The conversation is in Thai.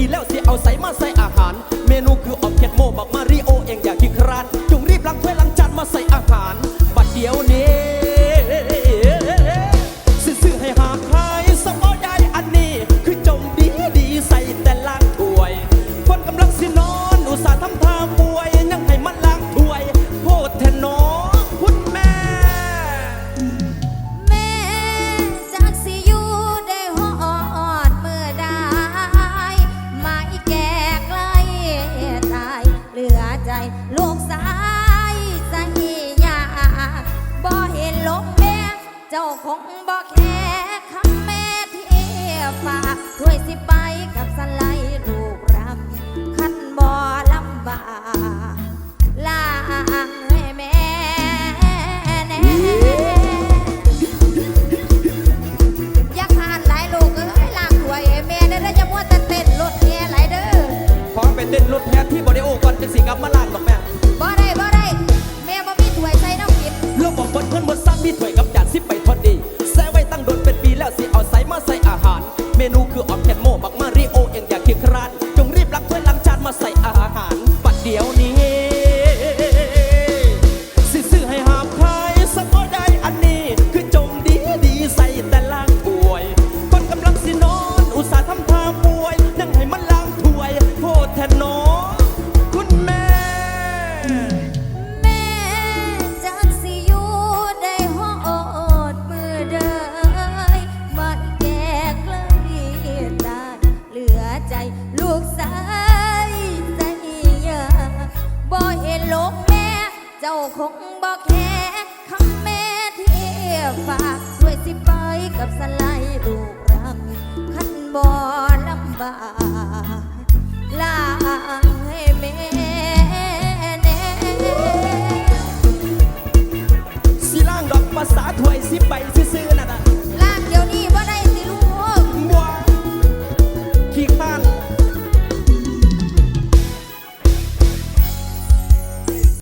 ีแล้วเสียเอาใส่มาใส่อาหาร เมนูคืออบเกตโมบักมาริโอเองอยาก เมนูคือออมแคนโมบัก บอกแค่คำแม่ที่ฝากด้วยสิไปกับสลายลูกรังขันบ่ลำบากลางให้แม่แน่สิล่างดอกภาษาถวยสิไปซื้อ